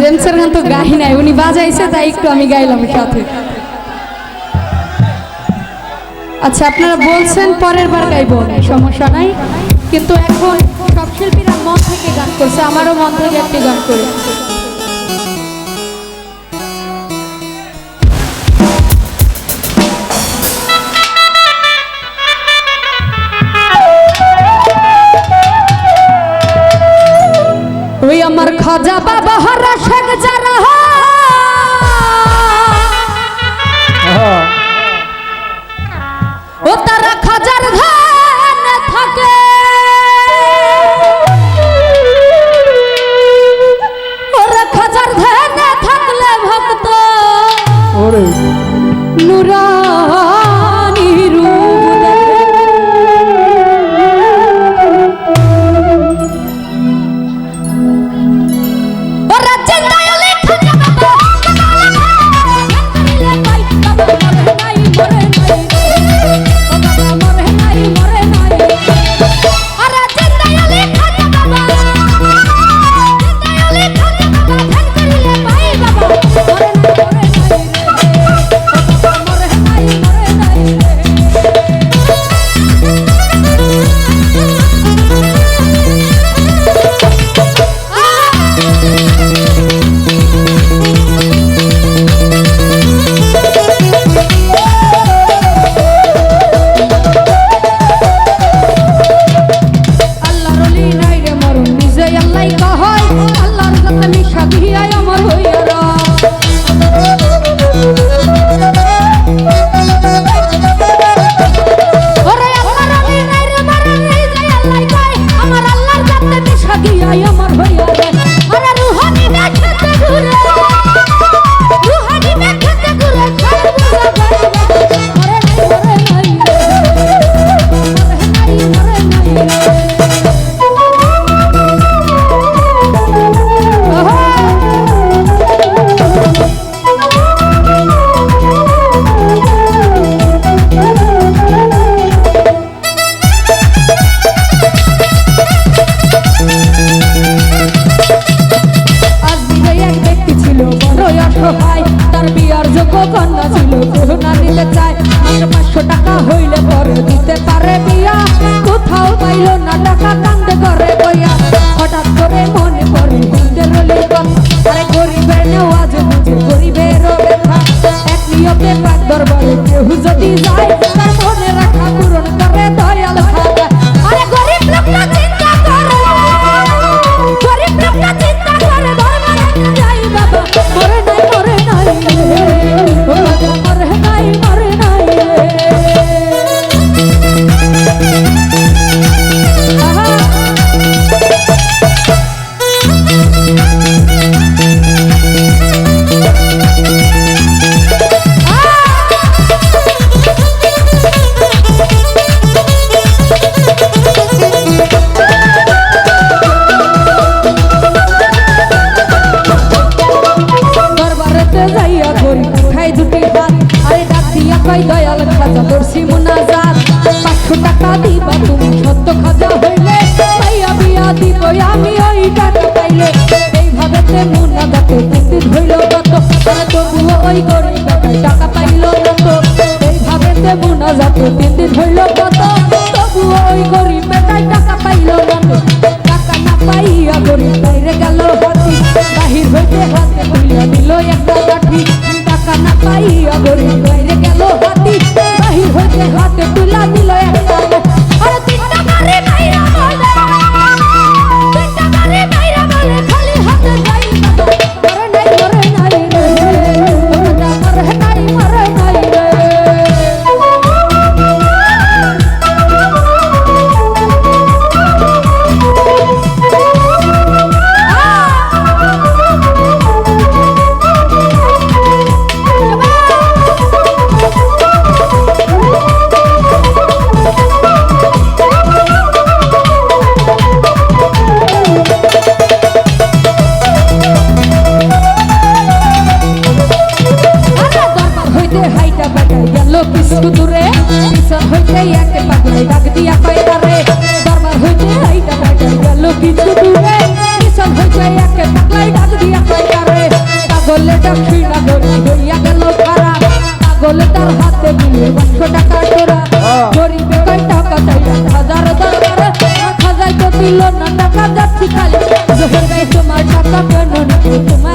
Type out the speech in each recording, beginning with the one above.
জেমসের গান তো গাই নাই, উনি বাজাইছে, তাই একটু আমি গাইলাম সাথে। আচ্ছা আপনারা বলছেন পরের বার গাইব সমস্যা নাই। কিন্তু এখন সব শিল্পীরা মন থেকে গান করছে, আমারও মন থেকে একটি গান করে। ওই আমার খাজা বাবা হরা শেখ যারা ও তারা খাজার ধান দিয়াই আমার হইয়া রা আরে রুহানি দেখতে ঘুরে। রুহানি দেখতে ঘুরে ছাড় বুঝা মরে অসহায় তার বিয়ার যোগ্য কন্যা ছিল, কেহ না দিতে চায়। মাত্র পাঁচশো টাকা হইলে পরে দিতে পারে বিয়া। কোথাও পাইল না টাকা, কান্দে করে বইয়া। হঠাৎ করে মনে পড়ে হিন্দের রলি আরে গরিবের নেওয়াজ বুঝে গরিবের এক নিয়তে পাক দরবারে কেউ যদি যায়, তার মনে রাখা পূরণ দর্শি মুনাজাত। পাঁচশো টাকা দিবা তুমি, সত্য খাজা হইলে। পাইয়া বিয়া দিব, আমি ওই টাকা পাইলে এইভাবে তে মুনাজাতে তিন হইল কত তবুও ওই গরিব টাকা পাইল কত এইভাবে তে মুনাজাতে তিন দিন হইল কত হইতে হাইটা বেটা গেল কিছু দূরে পিছন হইতে একে পাগলে ডাক দিয়া পায়রা রে দরবার হইতে হাইটা বেটা গেল কিছু দূরে পিছন হইতে একে পাগলে ডাক দিয়া পায়রা রে পাগলে দক্ষিণা ধরি হইয়া গেল খারা পাগল তার হাতে দিলে পাঁচশো টাকা টোরা হ্যাঁ। গরিবে কয় টাকা চাইয়া হাজার দরবার খাজাই তো দিল না টাকা যাচ্ছি খালি। তোমার টাকা কেন তোমার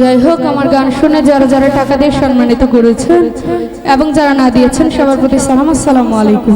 যাই হোক, আমার গান শুনে যারা যারা টাকা দিয়ে সম্মানিত করেছেন এবং যারা না দিয়েছেন, সবার প্রতি সালাম, আসসালামু আলাইকুম।